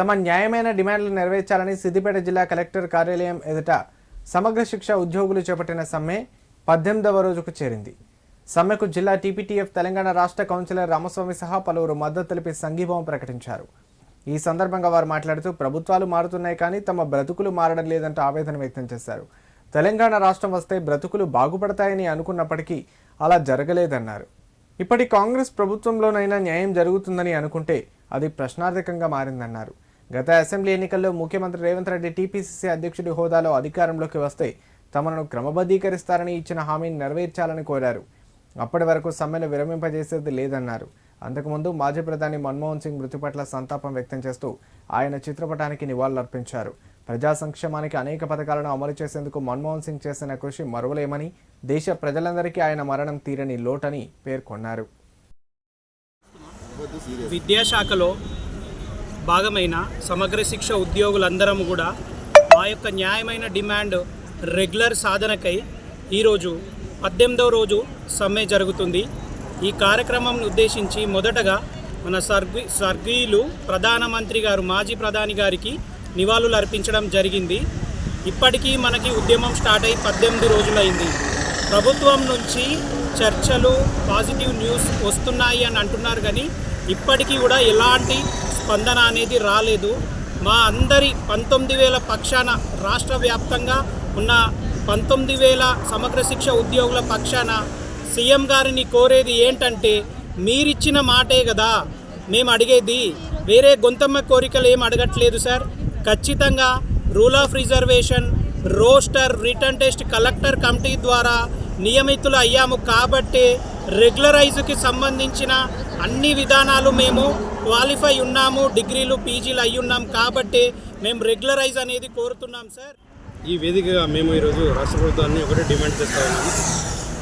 తమ న్యాయమైన డిమాండ్లు నెరవేర్చాలని సిద్దిపేట జిల్లా కలెక్టర్ కార్యాలయం ఎదుట సమగ్ర శిక్ష ఉద్యోగులు చేపట్టిన సమ్మె పద్దెనిమిదవ రోజుకు చేరింది. సమ్మెకు జిల్లా టీపీటీఎఫ్ తెలంగాణ రాష్ట్ర కౌన్సిలర్ రామస్వామి సహా పలువురు మద్దతు తెలిపి సంఘీభావం ప్రకటించారు. ఈ సందర్భంగా వారు మాట్లాడుతూ ప్రభుత్వాలు మారుతున్నాయి కానీ తమ బ్రతుకులు మారడం లేదంటూ ఆవేదన వ్యక్తం చేశారు. తెలంగాణ రాష్ట్రం వస్తే బ్రతుకులు బాగుపడతాయని అనుకున్నప్పటికీ అలా జరగలేదన్నారు. ఇప్పటి కాంగ్రెస్ ప్రభుత్వంలోనైనా న్యాయం జరుగుతుందని అనుకుంటే అది ప్రశ్నార్థకంగా మారిందన్నారు. గత అసెంబ్లీ ఎన్నికల్లో ముఖ్యమంత్రి రేవంత్ రెడ్డి టీపీసీసీ అధ్యక్షుడి హోదాలో అధికారంలోకి వస్తే తమను క్రమబద్ధీకరిస్తారని ఇచ్చిన హామీని నెరవేర్చాలని కోరారు. అప్పటి వరకు సమ్మెను విరమింపజేసేది లేదన్నారు. అంతకుముందు మాజీ ప్రధాని మన్మోహన్ సింగ్ మృతి పట్ల సంతాపం వ్యక్తం చేస్తూ ఆయన చిత్రపటానికి నివాళులర్పించారు. ప్రజా సంక్షేమానికి అనేక పథకాలను అమలు చేసేందుకు మన్మోహన్ సింగ్ చేసిన కృషి మరువలేమని దేశ ప్రజలందరికీ ఆయన మరణం తీరని లోటని పేర్కొన్నారు. విద్యాశాఖలో భాగమైన సమగ్ర శిక్ష ఉద్యోగులందరం కూడా మా యొక్క న్యాయమైన డిమాండ్ రెగ్యులర్ సాధనకై ఈరోజు పద్దెనిమిదవ రోజు సమ్మె జరుగుతుంది. ఈ కార్యక్రమం ఉద్దేశించి మొదటగా మన స్వర్గీ స్వర్గీయులు ప్రధానమంత్రి గారు మాజీ ప్రధాని గారికి నివాళులు అర్పించడం జరిగింది. ఇప్పటికీ మనకి ఉద్యమం స్టార్ట్ అయ్యి పద్దెనిమిది రోజులైంది. ప్రభుత్వం నుంచి చర్చలు పాజిటివ్ న్యూస్ వస్తున్నాయి అని అంటున్నారు కానీ ఇప్పటికీ కూడా ఎలాంటి స్పందన అనేది రాలేదు. మా అందరి పంతొమ్మిది వేల పక్షాన రాష్ట్ర వ్యాప్తంగా ఉన్న పంతొమ్మిది వేల సమగ్ర శిక్ష ఉద్యోగుల పక్షాన సీఎం గారిని కోరేది ఏంటంటే మీరిచ్చిన మాటే కదా మేము అడిగేది వేరే గొంతమ్మ కోరికలు ఏం అడగట్లేదు సార్. ఖచ్చితంగా rule of reservation roster written test collector committee ద్వారా నియమితులు అయ్యాము కాబట్టే రెగ్యులరైజ్కి సంబంధించిన అన్ని విధానాలు మేము క్వాలిఫై ఉన్నాము డిగ్రీలు పీజీలు అయి ఉన్నాం కాబట్టే మేము రెగ్యులరైజ్ అనేది కోరుతున్నాం సార్. ఈ వేదికగా మేము ఈరోజు రాష్ట్ర ప్రభుత్వాన్ని ఒకటే డిమాండ్ చేస్తూ ఉన్నాము.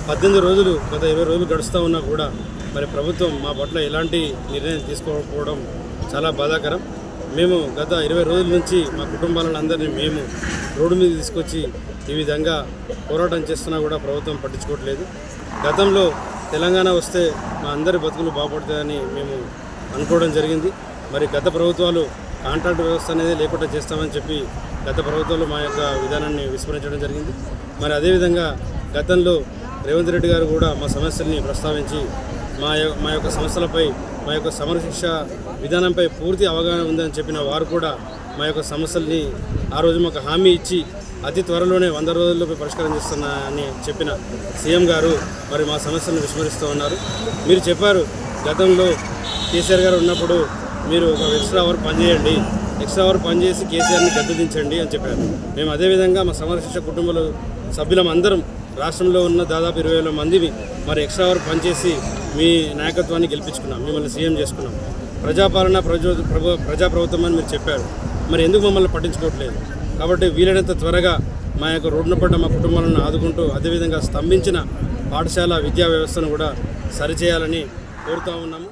పద్దెనిమిది రోజులు గత ఇరవై రోజులు గడుస్తూ ఉన్నా కూడా మరి ప్రభుత్వం మా పట్ల ఎలాంటి నిర్ణయం తీసుకోకపోవడం చాలా బాధాకరం. మేము గత ఇరవై రోజుల నుంచి మా కుటుంబాలను అందరినీ మేము రోడ్డు మీద తీసుకొచ్చి ఈ విధంగా పోరాటం చేస్తున్నా కూడా ప్రభుత్వం పట్టించుకోవట్లేదు. గతంలో తెలంగాణ వస్తే మా అందరి బతుకులు బాగుపడతాయని మేము అనుకోవడం జరిగింది. మరి గత ప్రభుత్వాలు కాంట్రాక్ట్ వ్యవస్థ అనేది లేకుండా చేస్తామని చెప్పి గత ప్రభుత్వాలు మా యొక్క విధానాన్ని విస్మరించడం జరిగింది. మరి అదేవిధంగా గతంలో రేవంత్ రెడ్డి గారు కూడా మా సమస్యల్ని ప్రస్తావించి మా మా యొక్క సమస్యలపై మా యొక్క సమరశిక్ష విధానంపై పూర్తి అవగాహన ఉందని చెప్పిన వారు కూడా మా యొక్క సమస్యల్ని ఆ రోజు మాకు హామీ ఇచ్చి అతి త్వరలోనే వంద రోజుల్లోపై పరిష్కారం చేస్తున్నా అని చెప్పిన సీఎం గారు మరి మా సమస్యలను విస్మరిస్తూ ఉన్నారు. మీరు చెప్పారు గతంలో కేసీఆర్ గారు ఉన్నప్పుడు మీరు ఒక ఎక్స్ట్రా అవర్ పనిచేయండి ఎక్స్ట్రా అవర్ పనిచేసి కేసీఆర్ని గద్దదించండి అని చెప్పారు. మేము అదేవిధంగా మా సమరశిక్ష కుటుంబంలో సభ్యులం అందరం రాష్ట్రంలో ఉన్న దాదాపు ఇరవై వేల మందిని మరి ఎక్స్ట్రా అవర్ పనిచేసి మీ నాయకత్వాన్ని గెలిపించుకున్నాం మిమ్మల్ని సీఎం చేసుకున్నాం. ప్రజాపాలన ప్రజా ప్రభు ప్రజా ప్రభుత్వం అని మీరు చెప్పారు. మరి ఎందుకు మమ్మల్ని పట్టించుకోవట్లేదు? కాబట్టి వీలైనంత త్వరగా మా యొక్క రోడ్డున పడ్డ మా కుటుంబాలను ఆదుకుంటూ అదేవిధంగా స్తంభించిన పాఠశాల విద్యా వ్యవస్థను కూడా సరిచేయాలని కోరుతా ఉన్నాము.